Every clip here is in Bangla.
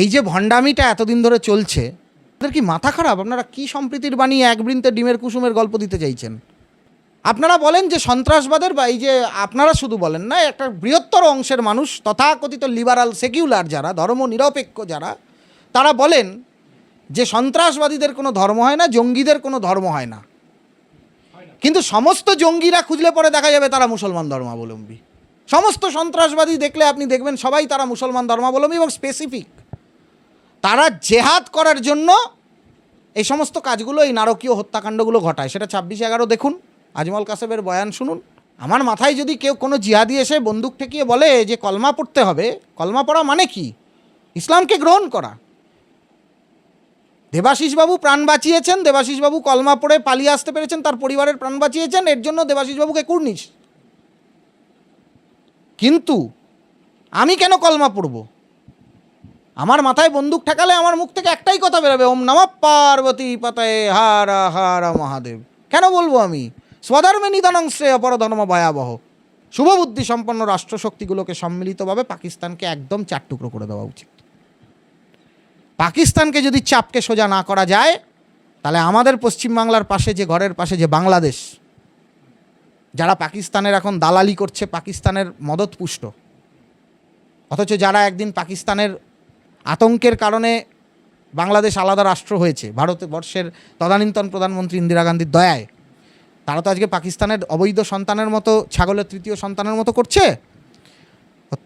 এই যে ভণ্ডামিটা এতদিন ধরে চলছে, তাদের কি মাথা খারাপ? আপনারা কি সম্প্রীতির বানিয়ে এক বৃন্তে ডিমের কুসুমের গল্প দিতে চাইছেন? আপনারা বলেন যে সন্ত্রাসবাদের বা এই যে আপনারা শুধু বলেন না, একটা বৃহত্তর অংশের মানুষ, তথাকথিত লিবারাল সেকিউলার যারা, ধর্ম নিরপেক্ষ যারা, তারা বলেন যে সন্ত্রাসবাদীদের কোনো ধর্ম হয় না, জঙ্গিদের কোনো ধর্ম হয় না। কিন্তু সমস্ত জঙ্গিরা খুঁজলে পরে দেখা যাবে তারা মুসলমান ধর্মাবলম্বী। সমস্ত সন্ত্রাসবাদী দেখলে আপনি দেখবেন সবাই তারা মুসলমান ধর্মাবলম্বী এবং স্পেসিফিক তারা জেহাদ করার জন্য এই সমস্ত কাজগুলো, এই নারকীয় হত্যাকাণ্ডগুলো ঘটায়। সেটা ছাব্বিশ এগারো দেখুন, আজমল কাসেবের বয়ান শুনুন। আমার মাথায় যদি কেউ কোনো জিহাদি এসে বন্দুক ঠেকিয়ে বলে যে কলমা পড়তে হবে, কলমা পড়া মানে কি? ইসলামকে গ্রহণ করা। দেবাশিসবাবু প্রাণ বাঁচিয়েছেন, দেবাশিসবাবু কলমা পড়ে পালিয়ে আসতে পেরেছেন, তার পরিবারের প্রাণ বাঁচিয়েছেন, এর জন্য দেবাশিসবাবুকে কুর্নিশ। কিন্তু আমি কেন কলমা পড়ব? আমার মাথায় বন্দুক ঠেকালে আমার মুখ থেকে একটাই কথা বেরোবে, ওম নমঃ পার্বতী পাতায় হারা হারা মহাদেব। কেন বলব আমি? স্বধর্মে নিদানং শ্রেয় পরধর্ম ভয়াবহ। শুভবুদ্ধি সম্পন্ন রাষ্ট্রশক্তিগুলোকে সম্মিলিতভাবে পাকিস্তানকে একদম চার টুকরো করে দেওয়া উচিত। পাকিস্তানকে যদি চাপকে সোজা না করা যায়, তাহলে আমাদের পশ্চিমবাংলার পাশে যে ঘরের পাশে যে বাংলাদেশ, যারা পাকিস্তানের এখন দালালি করছে, পাকিস্তানের মদত পুষ্ট অথচ যারা একদিন পাকিস্তানের আতঙ্কের কারণে বাংলাদেশ আলাদা রাষ্ট্র হয়েছে। ভারতবর্ষের তদানীন্তন প্রধানমন্ত্রী ইন্দিরা গান্ধীর দয়ায়। তারা তো আজকে পাকিস্তানের অবৈধ সন্তানের মতো, ছাগলের তৃতীয় সন্তানের মতো করছে।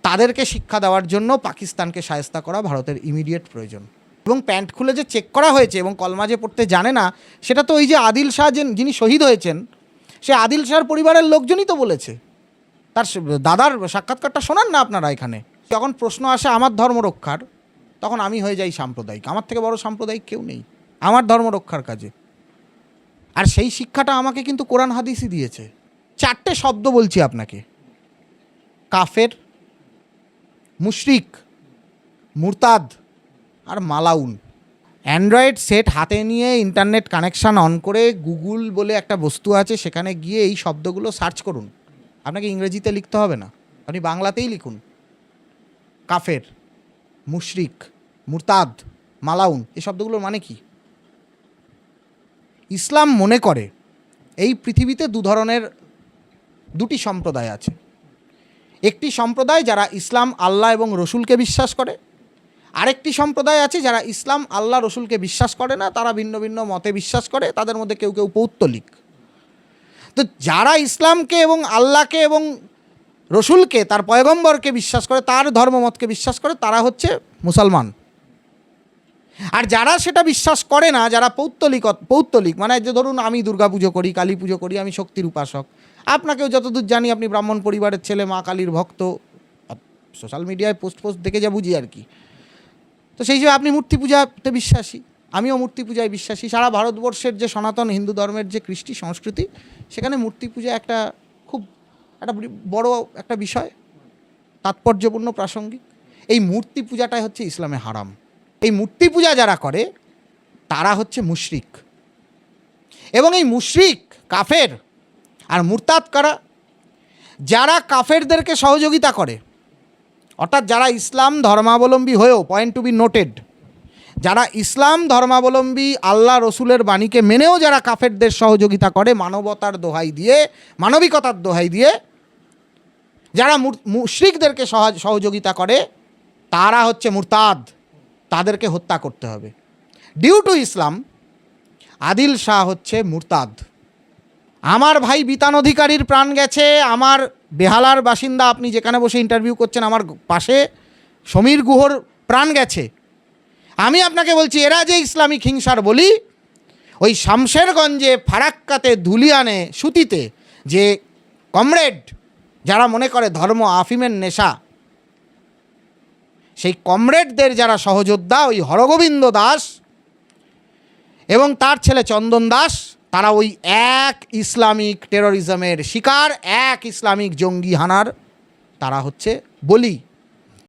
তাদেরকে শিক্ষা দেওয়ার জন্য পাকিস্তানকে সায়স্তা করা ভারতের ইমিডিয়েট প্রয়োজন। এবং প্যান্ট খুলে যে চেক করা হয়েছে এবং কলমা যে পড়তে জানে না, সেটা তো ওই যে আদিল শাহ যে যিনি শহীদ হয়েছেন, সে আদিল শাহর পরিবারের লোকজনই তো বলেছে। তার দাদার সাক্ষাৎকারটা শোনান না আপনারা এখানে। যখন প্রশ্ন আসে আমার ধর্ম রক্ষার তখন আমি হয়ে যাই সাম্প্রদায়িক। আমার থেকে বড় সাম্প্রদায়িক কেউ নেই। আমার ধর্ম রক্ষার কাজে। আর সেই শিক্ষাটা আমাকে কিন্তু কোরআন হাদিসই দিয়েছে। চারটে শব্দ বলছি আপনাকে। কাফের, মুশরিক, মুরতাদ আর মালাউন। অ্যান্ড্রয়েড সেট হাতে নিয়ে ইন্টারনেট কানেকশান অন করে গুগল বলে একটা বস্তু আছে, সেখানে গিয়ে এই শব্দগুলো সার্চ করুন। আপনাকে ইংরেজিতে লিখতে হবে না। আপনি বাংলাতেই লিখুন। কাফের। মুশরিক, মুরতাদ, মালাউন, এই শব্দগুলোর মানে কি? ইসলাম মনে করে এই পৃথিবীতে দু ধরনের, দুটি সম্প্রদায় আছে। একটি সম্প্রদায় যারা ইসলাম আল্লাহ এবং রসুলকে বিশ্বাস করে, আরেকটি সম্প্রদায় আছে যারা ইসলাম আল্লাহ, রসুলকে বিশ্বাস করে না, তারা ভিন্ন ভিন্ন মতে বিশ্বাস করে, তাদের মধ্যে কেউ কেউ পৌত্তলিক। তো যারা ইসলামকে এবং আল্লাহকে এবং রসুলকে, তার পয়গম্বরকে বিশ্বাস করে, তার ধর্মমতকে বিশ্বাস করে তারা হচ্ছে মুসলমান। আর যারা সেটা বিশ্বাস করে না, যারা পৌত্তলিক পৌত্তলিক মানে যে ধরুন আমি দুর্গা পুজো করি, কালী পুজো করি, আমি শক্তির উপাসক। আপনাকেও যতদূর জানি, আপনি ব্রাহ্মণ পরিবারের ছেলে, মা কালীর ভক্ত সোশ্যাল মিডিয়ায় পোস্ট পোস্ট দেখে যা বুঝি আর কি। তো সেই হিসেবে আপনি মূর্তি পূজাতে বিশ্বাসী, আমিও মূর্তি পূজায় বিশ্বাসী। সারা ভারতবর্ষের যে সনাতন হিন্দু ধর্মের যে কৃষ্টি সংস্কৃতি, সেখানে মূর্তি পূজা একটা একটা বড়- একটা বিষয়, তাৎপর্যপূর্ণ প্রাসঙ্গিক। এই মূর্তি পূজাটাই হচ্ছে ইসলামে হারাম। এই মূর্তি পূজা যারা করে, তারা হচ্ছে মুশরিক। এবং এই মুশরিক, কাফের আর মুরতাদ কারা? যারা কাফেরদেরকে সহযোগিতা করে, অর্থাৎ যারা ইসলাম ধর্মাবলম্বী হয়েও পয়েন্ট টু বি নোটেড যারা ইসলাম ধর্মাবলম্বী, আল্লাহ রসুলের বাণীকে মেনেও যারা কাফেরদের সহযোগিতা করে, মানবতার দোহাই দিয়ে, মানবিকতার দোহাই দিয়ে যারা মুশরিকদেরকে সহযোগিতা করে, তারা হচ্ছে মুরতাদ। তাদেরকে হত্যা করতে হবে। ডিউ টু ইসলাম আদিল শাহ হচ্ছে মুরতাদ। আমার ভাই বিতান অধিকারীর প্রাণ গেছে, আমার বেহালার বাসিন্দা আপনি যেখানে বসে ইন্টারভিউ করছেন, আমার পাশে সমীর গুহর প্রাণ গেছে। আমি আপনাকে বলছি, এরা যে ইসলামিক হিংসার বলি, ওই শামশেরগঞ্জে ফারাক্কাতে ধুলিয়ানে সুতিতে যে কমরেড যারা মনে করে ধর্ম আফিমের নেশা, সেই কমরেডদের যারা সহযোদ্ধা, ওই হরগোবিন্দ দাস এবং তার ছেলে চন্দন দাস, তারা ওই এক ইসলামিক টেরোরিজমের শিকার, এক ইসলামিক জঙ্গি হানার, তারা হচ্ছে বলি।